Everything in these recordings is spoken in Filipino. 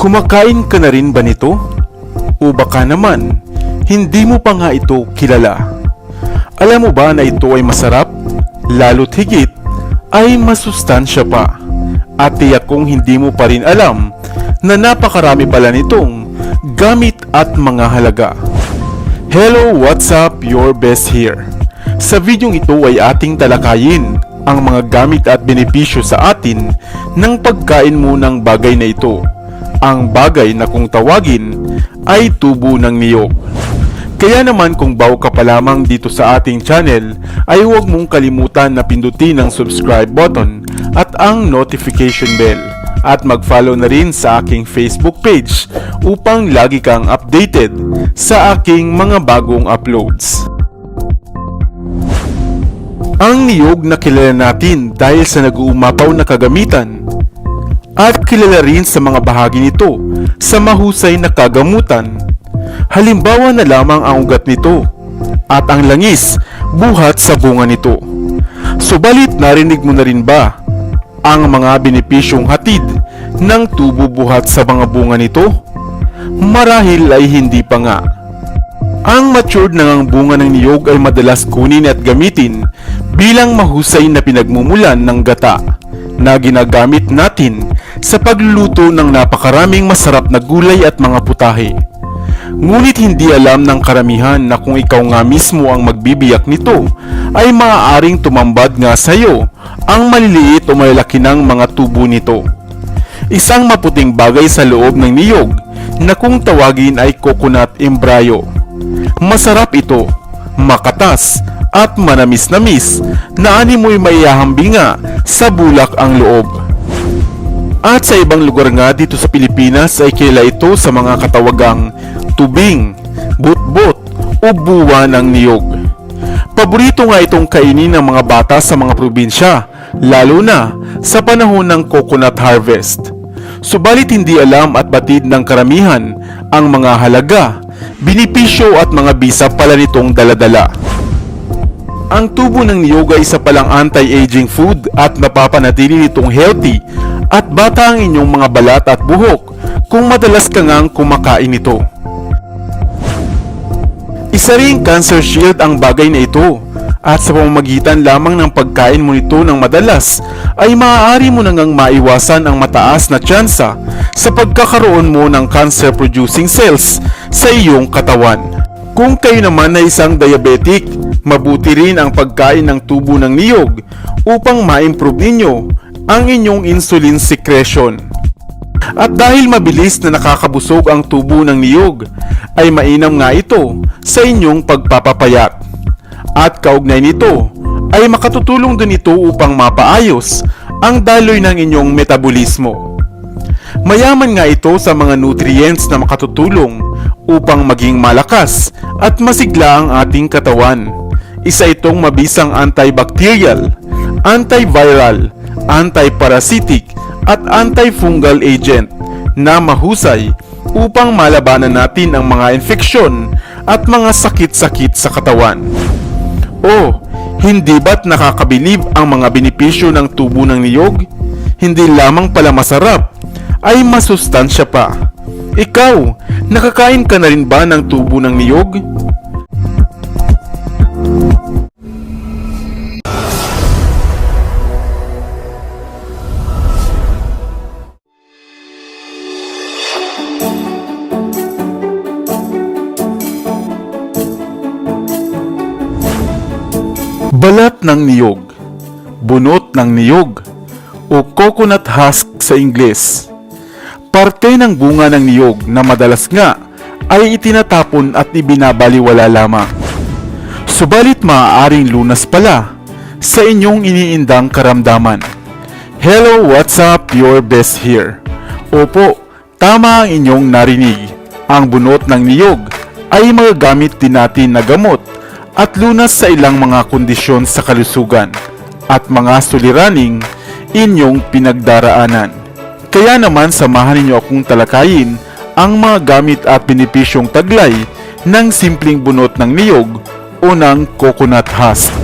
Kumakain ka na rin ba nito? O baka naman, hindi mo pa nga ito kilala. Alam mo ba na ito ay masarap? Lalo't higit ay masustansya pa. At tiyak kong hindi mo pa rin alam na napakarami pala nitong gamit at mga halaga. Hello, what's up? Your best here. Sa videong ito ay ating talakayin ang mga gamit at benepisyo sa atin ng pagkain mo ng bagay na ito. Ang bagay na kung tawagin ay tubo ng niyog. Kaya naman kung bago ka pa lamang dito sa ating channel ay huwag mong kalimutan na pindutin ang subscribe button at ang notification bell at mag-follow na rin sa aking Facebook page upang lagi kang updated sa aking mga bagong uploads. Ang niyog na kilala natin dahil sa nag-uumapaw na kagamitan at kilala rin sa mga bahagi nito sa mahusay na kagamutan. Halimbawa na lamang ang ugat nito at ang langis buhat sa bunga nito. Subalit narinig mo na rin ba ang mga benepisyong hatid ng tubo buhat sa mga bunga nito? Marahil ay hindi pa nga. Ang matured na ang bunga ng niyog ay madalas kunin at gamitin bilang mahusay na pinagmumulan ng gata na ginagamit natin sa pagluluto ng napakaraming masarap na gulay at mga putahe. Ngunit hindi alam ng karamihan na kung ikaw nga mismo ang magbibiyak nito, ay maaaring tumambad nga sa iyo ang maliliit o malalaki ng mga tubo nito. Isang maputing bagay sa loob ng niyog na kung tawagin ay coconut embryo. Masarap ito, makatas, at manamis-namis na ani mo'y maihahambing nga sa bulak ang loob. At sa ibang lugar nga dito sa Pilipinas ay kilala ito sa mga katawagang tubing, butbot o buwa ng niyog. Paborito nga itong kainin ng mga bata sa mga probinsya, lalo na sa panahon ng coconut harvest. Subalit hindi alam at batid ng karamihan ang mga halaga, binipisyo at mga bisa pala nitong daladala. Ang tubo ng niyog ay isa palang anti-aging food at napapanatili nitong healthy at bata ang inyong mga balat at buhok kung madalas ka ngang kumakain ito. Isa ring cancer shield ang bagay na ito at sa pamamagitan lamang ng pagkain mo nito ng madalas ay maaari mo nang maiwasan ang mataas na tsansa sa pagkakaroon mo ng cancer producing cells sa iyong katawan. Kung kayo naman ay isang diabetic, mabuti rin ang pagkain ng tubo ng niyog upang ma-improve ninyo ang inyong insulin secretion. At dahil mabilis na nakakabusog ang tubo ng niyog, ay mainam nga ito sa inyong pagpapapayat. At kaugnay nito, ay makatutulong din ito upang mapaayos ang daloy ng inyong metabolismo. Mayaman nga ito sa mga nutrients na makatutulong upang maging malakas at masigla ang ating katawan. Isa itong mabisang antibacterial, antiviral, antiparasitic at antifungal agent na mahusay upang malabanan natin ang mga infeksyon at mga sakit-sakit sa katawan. Oh, hindi ba't nakakabilib ang mga benepisyo ng tubo ng niyog? Hindi lamang pala masarap, ay masustansya pa. Ikaw, nakakain ka na rin ba ng tubo ng niyog? Balat ng niyog, bunot ng niyog, o coconut husk sa Ingles. Parte ng bunga ng niyog na madalas nga ay itinatapon at ibinabaliwala lamang. Subalit maaaring lunas pala sa inyong iniindang karamdaman. Hello, what's up? Your best here. Opo, tama ang inyong narinig. Ang bunot ng niyog ay magagamit din natin na gamot at lunas sa ilang mga kondisyon sa kalusugan at mga suliraning inyong pinagdaraanan. Kaya naman samahan ninyo akong talakayin ang mga gamit at benepisyong taglay ng simpleng bunot ng niyog o ng coconut husk.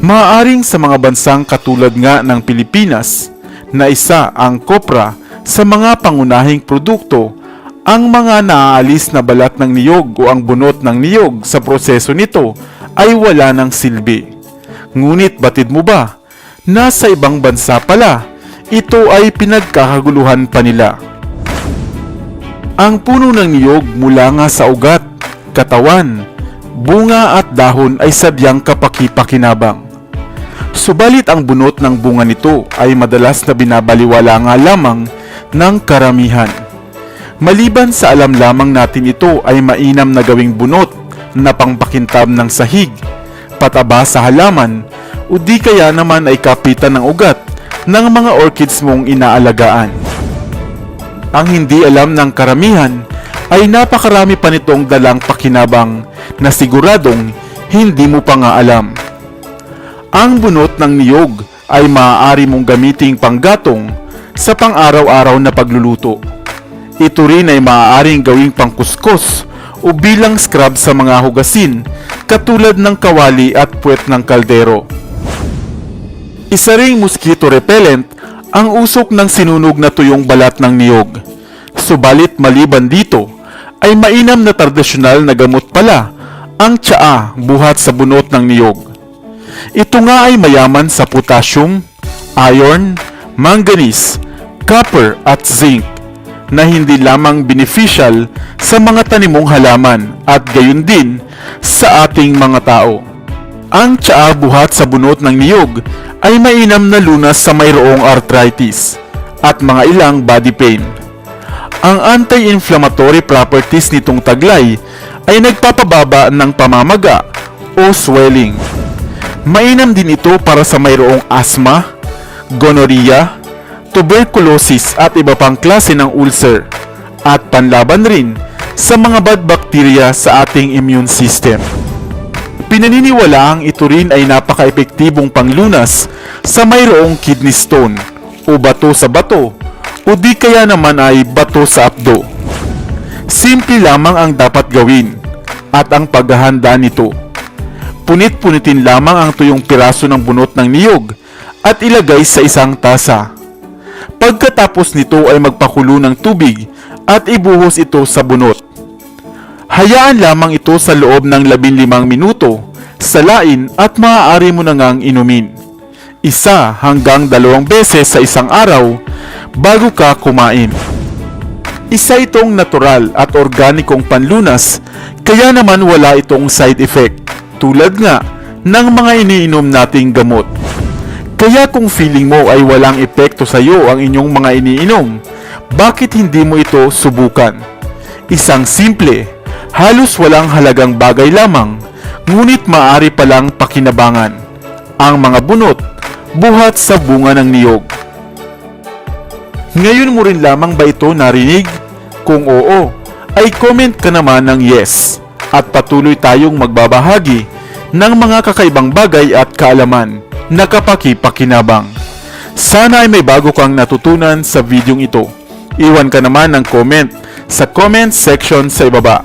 Maaring sa mga bansang katulad nga ng Pilipinas na isa ang kopra Sa mga pangunahing produkto, ang mga naaalis na balat ng niyog o ang bunot ng niyog sa proseso nito ay wala ng silbi. Ngunit batid mo ba, nasa ibang bansa pala, ito ay pinagkakaguluhan pa nila. Ang puno ng niyog mula nga sa ugat, katawan, bunga at dahon ay sadyang kapaki-pakinabang. Subalit ang bunot ng bunga nito ay madalas na binabaliwala nga lamang ng karamihan. Maliban sa alam lamang natin ito ay mainam na gawing bunot na pangpakintab ng sahig, pataba sa halaman, o di kaya naman ay kapitan ng ugat ng mga orchids mong inaalagaan. Ang hindi alam ng karamihan ay napakarami pa nitong dalang pakinabang na siguradong hindi mo pa nga alam. Ang bunot ng niyog ay maaari mong gamiting panggatong sa pang-araw-araw na pagluluto. Ito rin ay maaaring gawing pangkuskus o bilang scrub sa mga hugasin katulad ng kawali at puwet ng kaldero. Isa ring mosquito repellent ang usok ng sinunog na tuyong balat ng niyog. Subalit maliban dito, ay mainam na tradisyonal na gamot pala ang tsaa buhat sa bunot ng niyog. Ito nga ay mayaman sa potassium, iron, manganese, copper at zinc na hindi lamang beneficial sa mga tanimong halaman at gayon din sa ating mga tao. Ang tsaa buhat sa bunot ng niyog ay mainam na lunas sa mayroong arthritis at mga ilang body pain. Ang anti-inflammatory properties nitong taglay ay nagpapababa ng pamamaga o swelling. Mainam din ito para sa mayroong asthma, gonorrhea, tuberculosis at iba pang klase ng ulcer at panlaban rin sa mga bad bacteria sa ating immune system. Pinaniniwalaang ito rin ay napaka-epektibong panglunas sa mayroong kidney stone o bato sa bato o di kaya naman ay bato sa apdo. Simple lamang ang dapat gawin at ang paghahanda nito. Punit-punitin lamang ang tuyong piraso ng bunot ng niyog at ilagay sa isang tasa. Pagkatapos nito ay magpakulo ng tubig at ibuhos ito sa bunot. Hayaan lamang ito sa loob ng 15 minuto, salain at maaari mo na ngang inumin. Isa hanggang dalawang beses sa isang araw bago ka kumain. Isa itong natural at organikong panlunas kaya naman wala itong side effect tulad nga ng mga iniinom nating gamot. Kaya kung feeling mo ay walang epekto sa iyo ang inyong mga iniinom, bakit hindi mo ito subukan? Isang simple, halos walang halagang bagay lamang, ngunit maaari palang pakinabangan. Ang mga bunot, buhat sa bunga ng niyog. Ngayon mo rin lamang ba ito narinig? Kung oo, ay comment ka naman ng yes at patuloy tayong magbabahagi ng mga kakaibang bagay at kaalaman na kapaki-pakinabang. Sana ay may bago kang natutunan sa videong ito. Iwan ka naman ng comment sa comment section sa ibaba.